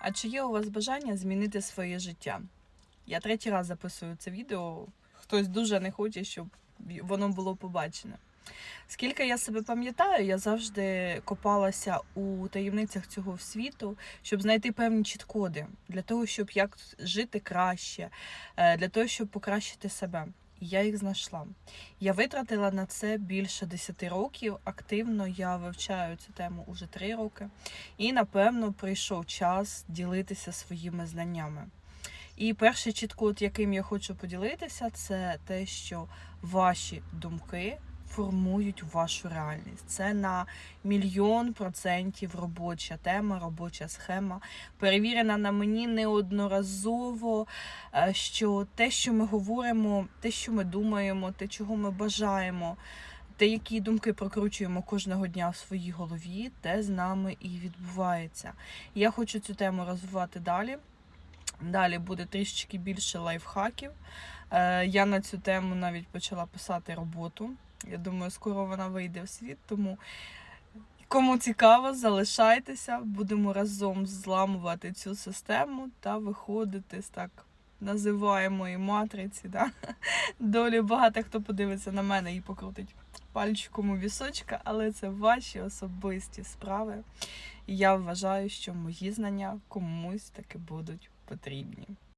А чи є у вас бажання змінити своє життя? Я третій раз записую це відео. Хтось дуже не хоче, щоб воно було побачене. Скільки я себе пам'ятаю, я завжди копалася у таємницях цього світу, щоб знайти певні чіткоди для того, щоб як жити краще, е, для того, щоб покращити себе. Я їх знайшла. Я витратила на це більше 10 років. Активно я вивчаю цю тему уже 3 роки. І напевно прийшов час ділитися своїми знаннями. І перший чіткод, яким я хочу поділитися, це те, що ваші думки формують вашу реальність. Це на мільйон процентів робоча тема, робоча схема, перевірена на мені неодноразово, е, що те, що ми говоримо, те, що ми думаємо, те, чого ми бажаємо. Те, які думки прокручуємо кожного дня в своїй голові, те з нами і відбувається. Я хочу цю тему розвивати далі. Далі буде трішечки більше лайфхаків. Е, Я на цю тему навіть почала писати роботу. Я думаю, скоро вона вийде в світ, тому кому цікаво, залишайтеся, будемо разом зламувати цю систему та виходити з так називаємої матриці. Да? Долі багато хто подивиться на мене і покрутить пальчиком у вісочка, але це ваші особисті справи. І я вважаю, що мої знання комусь таки будуть потрібні.